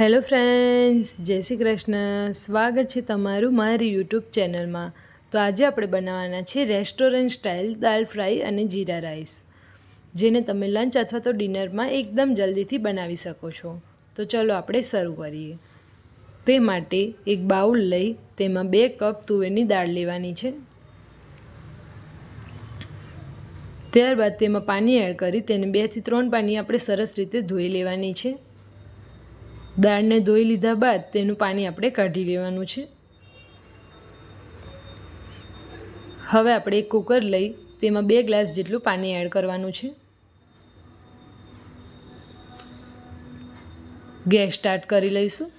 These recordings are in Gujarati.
હેલો ફ્રેન્ડ્સ, જય શ્રી કૃષ્ણ. સ્વાગત છે તમારું મારી યુટ્યુબ ચેનલમાં. તો આજે આપણે બનાવવાના છે રેસ્ટોરન્ટ સ્ટાઇલ દાલ ફ્રાય અને જીરા રાઈસ, જેને તમે લંચ અથવા તો ડિનરમાં એકદમ જલ્દીથી બનાવી શકો છો. તો ચલો આપણે શરૂ કરીએ. તે માટે એક બાઉલ લઈ તેમાં બે કપ તુવેરની દાળ લેવાની છે. ત્યારબાદ તેમાં પાણી એડ કરી તેને બેથી ત્રણ પાણી આપણે સરસ રીતે ધોઈ લેવાની છે. દાળને ધોઈ લીધા બાદ તેનું પાણી આપણે કાઢી લેવાનું છે. હવે આપણે એક કુકર લઈ તેમાં બે ગ્લાસ જેટલું પાણી એડ કરવાનું છે. ગેસ સ્ટાર્ટ કરી લઈશું.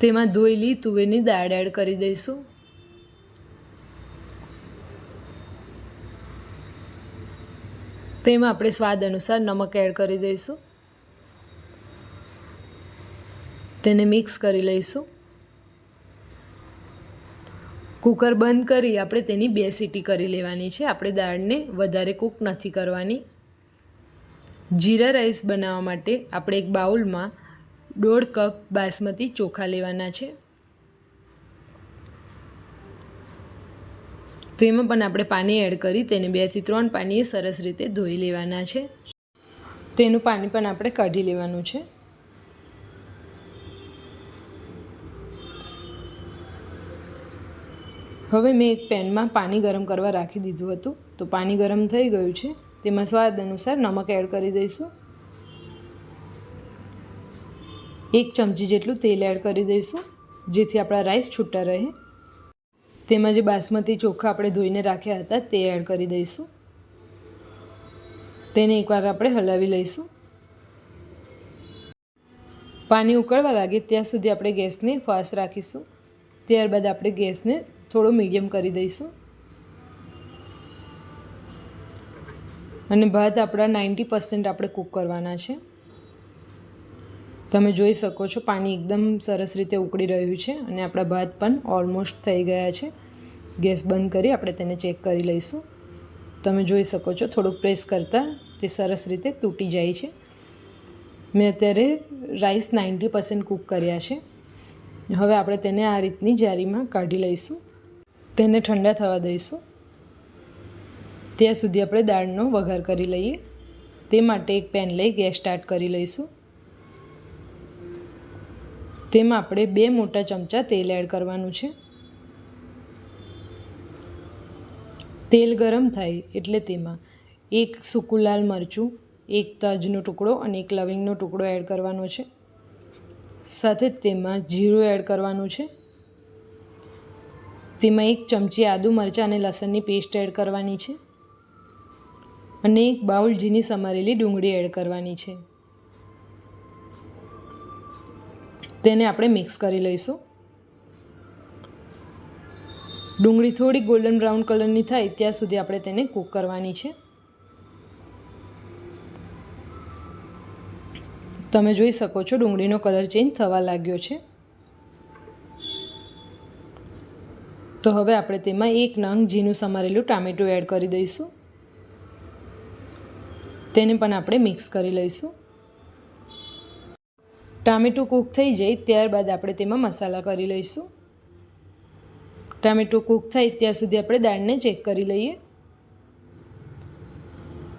તેમાં ધોયેલી તુવેરની દાળ એડ કરી દઈશું. તેમાં આપણે સ્વાદ અનુસાર નમક એડ કરી દઈશું. તેને મિક્સ કરી લઈશું. કુકર બંધ કરી આપણે તેની બે સીટી કરી લેવાની છે. આપણે દાળને વધારે કૂક નથી કરવાની. જીરા રાઈસ બનાવવા માટે આપણે એક બાઉલમાં દોઢ કપ બાસમતી ચોખા લેવાના છે. તેમાં પણ આપણે પાણી એડ કરી તેને બેથી ત્રણ પાણીએ સરસ રીતે ધોઈ લેવાના છે. તેનું પાણી પણ આપણે કાઢી લેવાનું છે. હવે મેં એક પેનમાં પાણી ગરમ કરવા રાખી દીધું હતું. તો પાણી ગરમ થઈ ગયું છે. તેમાં સ્વાદ અનુસાર નમક એડ કરી દઈશું. એક ચમચી જેટલું તેલ એડ કરી દઈશું, જેથી આપણા રાઈસ છૂટા રહે. તેમાં જે બાસમતી ચોખા આપણે ધોઈને રાખ્યા હતા, તે એડ કરી દઈશું. તેને એકવાર આપણે હલાવી લઈશું. પાણી ઉકળવા લાગે ત્યાં સુધી આપણે ગેસને ફાસ્ટ રાખીશું. ત્યારબાદ આપણે ગેસને થોડો મીડિયમ કરી દઈશું. અને ભાત આપણા નાઇન્ટી પર્સન્ટ આપણે કૂક કરવાના છે. તમે જોઈ શકો છો પાણી એકદમ સરસ રીતે ઉકળી રહ્યું છે અને આપણા ભાત પણ ઓલમોસ્ટ થઈ ગયા છે. ગેસ બંધ કરી આપણે તેને ચેક કરી લઈશું. તમે જોઈ શકો છો થોડુંક પ્રેસ કરતાં તે સરસ રીતે તૂટી જાય છે. મેં અત્યારે રાઈસ નાઇન્ટી પર્સન્ટ કૂક કર્યા છે. હવે આપણે તેને આ રીતની જારીમાં કાઢી લઈશું. તેને ઠંડા થવા દઈશું. ત્યાં સુધી આપણે દાળનો વઘાર કરી લઈએ. તે માટે એક પેન લઈ ગેસ સ્ટાર્ટ કરી લઈશું. તેમાં આપણે બે મોટા ચમચા તેલ એડ કરવાનું છે. તેલ ગરમ થાય એટલે તેમાં એક સૂકું લાલ મરચું, એક તજનો ટુકડો અને એક લવિંગનો ટુકડો એડ કરવાનો છે. સાથે જ તેમાં જીરું એડ કરવાનું છે. તેમાં એક ચમચી આદુ મરચાં અને લસણની પેસ્ટ એડ કરવાની છે. અને એક બાઉલ ઝીની સમારેલી ડુંગળી એડ કરવાની છે. તેને આપણે મિક્સ કરી લઈશું. ડુંગળી થોડી ગોલ્ડન બ્રાઉન કલરની થાય ત્યાં સુધી આપણે તેને કૂક કરવાની છે. તમે જોઈ શકો છો ડુંગળીનો કલર ચેન્જ થવા લાગ્યો છે. તો હવે આપણે તેમાં એક નંગ ઝીનું સમારેલું ટામેટું એડ કરી દઈશું. તેને પણ આપણે મિક્સ કરી લઈશું. ટામેટું કૂક થઈ જાય ત્યારબાદ આપણે તેમાં મસાલા કરી લઈશું. ટામેટું કૂક થાય ત્યાં સુધી આપણે દાળને ચેક કરી લઈએ.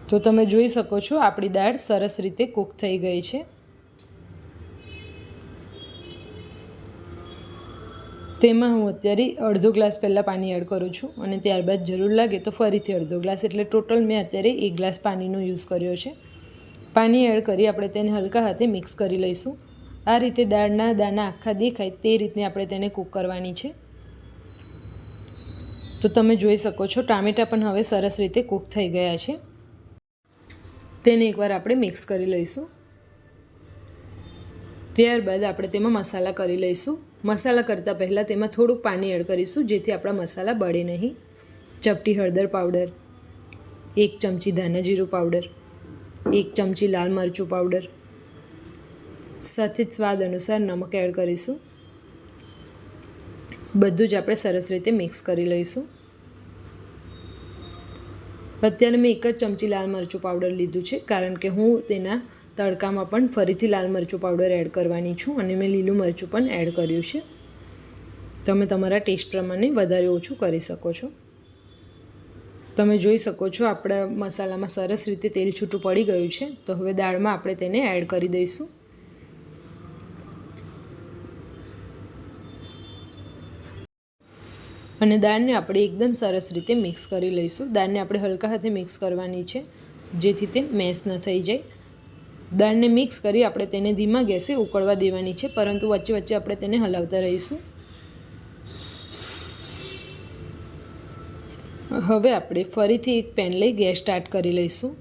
તો તમે જોઈ શકો છો આપણી દાળ સરસ રીતે કૂક થઈ ગઈ છે. તેમાં હું અત્યારે અડધો ગ્લાસ પહેલાં પાણી એડ કરું છું અને ત્યારબાદ જરૂર લાગે તો ફરીથી અડધો ગ્લાસ. એટલે ટોટલ મેં અત્યારે એક ગ્લાસ પાણીનો યુઝ કર્યો છે. પાણી એડ કરી આપણે તેને હલકા હાથે મિક્સ કરી લઈશું. આ રીતે દાળના દાણા આખા દેખાય તે રીતને આપણે તેને કૂક કરવાની છે. તો તમે જોઈ શકો છો ટામેટાં પણ હવે સરસ રીતે કૂક થઈ ગયા છે. તેને એકવાર આપણે મિક્સ કરી લઈશું. ત્યારબાદ આપણે તેમાં મસાલા કરી લઈશું. મસાલા કરતાં પહેલાં તેમાં થોડુંક પાણી એડ કરીશું, જેથી આપણા મસાલા બળે નહીં. ચપટી હળદર પાવડર, એક ચમચી ધાના જીરું પાવડર, એક ચમચી લાલ મરચું પાવડર. સાથે જ સ્વાદ અનુસાર નમક એડ કરીશું. બધું જ આપણે સરસ રીતે મિક્સ કરી લઈશું. અત્યારે મેં એક જ ચમચી લાલ મરચું પાવડર લીધું છે, કારણ કે હું તેના તડકામાં પણ ફરીથી લાલ મરચું પાવડર એડ કરવાની છું અને મેં લીલું મરચું પણ એડ કર્યું છે. તમે તમારા ટેસ્ટ પ્રમાણે વધારે ઓછું કરી શકો છો. તમે જોઈ શકો છો આપણા મસાલામાં સરસ રીતે તેલ છૂટું પડી ગયું છે. તો હવે દાળમાં આપણે તેને એડ કરી દઈશું. અને દાળને આપણે એકદમ સરસ રીતે મિક્સ કરી લઈશું. દાળને આપણે હલકા હાથે મિક્સ કરવાની છે, જેથી તે મેશ ન થઈ જાય. દાળને મિક્સ કરી આપણે તેને ધીમા ગેસે ઉકળવા દેવાની છે, પરંતુ વચ્ચે વચ્ચે આપણે તેને હલાવતા રહીશું. હવે આપણે ફરીથી એક પેન લઈ ગેસ સ્ટાર્ટ કરી લઈશું.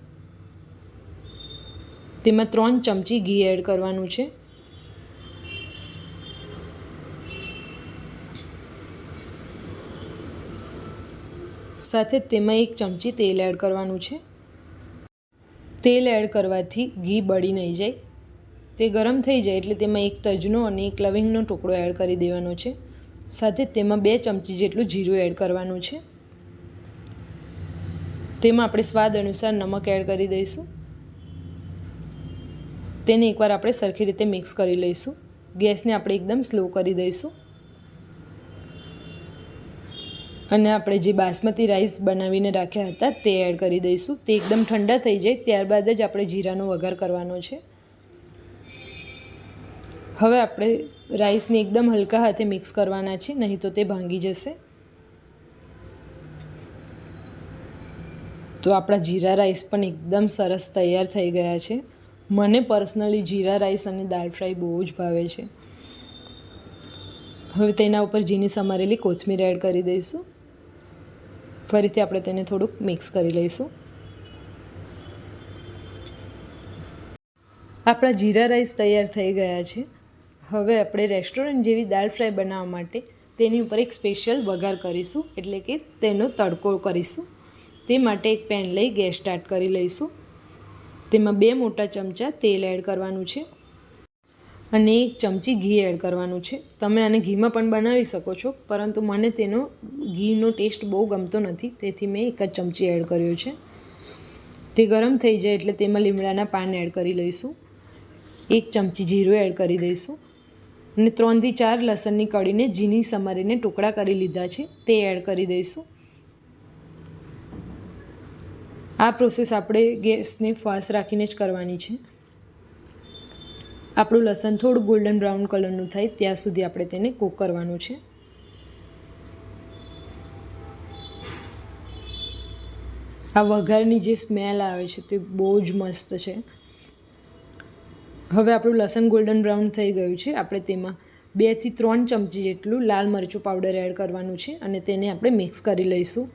તેમાં ત્રણ ચમચી ઘી એડ કરવાનું છે. સાથે તેમાં એક ચમચી તેલ એડ કરવાનું છે. તેલ એડ કરવાથી ઘી બળી નહીં જાય. તે ગરમ થઈ જાય એટલે તેમાં એક તજનો અને એક લવિંગનો ટુકડો એડ કરી દેવાનો છે. સાથે તેમાં બે ચમચી જેટલું જીરું એડ કરવાનું છે. તેમાં આપણે સ્વાદ અનુસાર નમક એડ કરી દઈશું. તેને એકવાર આપણે સરખી રીતે મિક્સ કરી લઈશું. ગેસને આપણે એકદમ સ્લો કરી દઈશું. અને આપણે જે બાસમતી રાઈસ બનાવીને રાખ્યા હતા તે એડ કરી દઈશું. તે એકદમ ઠંડા થઈ જાય, ત્યારબાદ જ આપણે જીરાનો વઘાર કરવાનો છે. હવે આપણે રાઈસને એકદમ હલકા હાથે મિક્સ કરવાના છે, નહીં તો તે ભાંગી જશે. તો આપણા જીરા રાઈસ પણ એકદમ સરસ તૈયાર થઈ ગયા છે. મને પર્સનલી જીરા રાઈસ અને દાળ ફ્રાય બહુ જ ભાવે છે. હવે તેના ઉપર ઝીણી સમારેલી કોથમીર એડ કરી દઈશું. ફરીથી આપણે તેને થોડુંક મિક્સ કરી લઈશું. આપણા જીરા રાઈસ તૈયાર થઈ ગયા છે. હવે આપણે રેસ્ટોરન્ટ જેવી દાળ ફ્રાય બનાવવા માટે તેની ઉપર એક સ્પેશિયલ વઘાર કરીશું, એટલે કે તેનો તડકો કરીશું. તે માટે એક પેન લઈ ગેસ સ્ટાર્ટ કરી લઈશું. તેમાં બે મોટા ચમચા તેલ એડ કરવાનું છે. અને એક ચમચી ઘી એડ કરવાનું છે. તમે આને ઘીમાં પણ બનાવી શકો છો, પરંતુ મને તેનો ઘીનો ટેસ્ટ બહુ ગમતો નથી, તેથી મેં એક જ ચમચી એડ કર્યો છે. તે ગરમ થઈ જાય એટલે તેમાં લીમડાના પાન એડ કરી લઈશું. એક ચમચી જીરું એડ કરી દઈશું. અને ત્રણથી ચાર લસણની કળીને ઝીણી સમારીને ટુકડા કરી લીધા છે, તે એડ કરી દઈશું. આ પ્રોસેસ આપણે ગેસને ફાસ્ટ રાખીને જ કરવાની છે. આપણું લસણ થોડું ગોલ્ડન બ્રાઉન કલરનું થાય, ત્યાં સુધી આપણે તેને કૂક કરવાનું છે. આ વઘારની જે સ્મેલ આવે છે તે બહુ જ મસ્ત છે. હવે આપણું લસણ ગોલ્ડન બ્રાઉન થઈ ગયું છે, આપણે તેમાં બેથી ત્રણ ચમચી જેટલું લાલ મરચું પાવડર એડ કરવાનું છે અને તેને આપણે મિક્સ કરી લઈશું.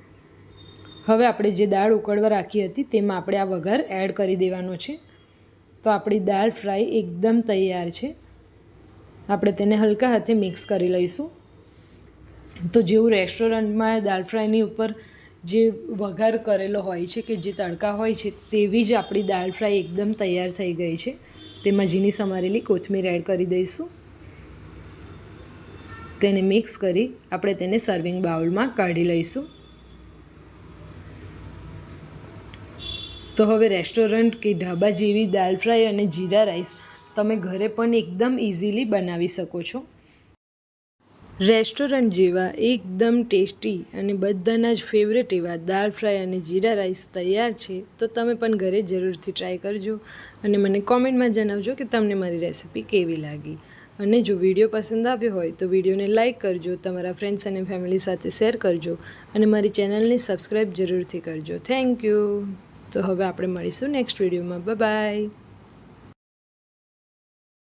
હવે આપણે જે દાળ ઉકળવા રાખી હતી તેમાં આપણે આ વઘાર એડ કરી દેવાનો છે. તો આપણી દાળ ફ્રાય એકદમ તૈયાર છે. આપણે તેને હલકા હાથે મિક્સ કરી લઈશું. તો જેવું રેસ્ટોરન્ટમાં દાળ ફ્રાયની ઉપર જે વઘાર કરેલો હોય છે કે જે તડકા હોય છે તેવી જ આપણી દાળ ફ્રાય એકદમ તૈયાર થઈ ગઈ છે. તેમાં ઝીણી સમારેલી કોથમીર એડ કરી દઈશું. તેને મિક્સ કરી આપણે તેને સર્વિંગ બાઉલમાં કાઢી લઈશું. તો હવે રેસ્ટોરન્ટ કે ઢાબા જેવી દાલ ફ્રાય અને જીરા રાઈસ તમે ઘરે પણ એકદમ ઇઝીલી બનાવી શકો છો. રેસ્ટોરન્ટ જેવા એકદમ ટેસ્ટી અને બધાના જ ફેવરેટ એવા દાળ ફ્રાય અને જીરા રાઈસ તૈયાર છે તો તમે પણ ઘરે જરૂરથી ટ્રાય કરજો અને મને કોમેન્ટમાં જણાવજો કે તમને મારી રેસિપી કેવી લાગી. અને જો વીડિયો પસંદ આવ્યો હોય તો વિડીયોને લાઇક કરજો, તમારા ફ્રેન્ડ્સ અને ફેમિલી સાથે શેર કરજો અને મારી ચેનલને સબસ્ક્રાઈબ જરૂરથી કરજો. Thank you. તો હવે આપણે મળીશું નેક્સ્ટ વિડીયોમાં બાય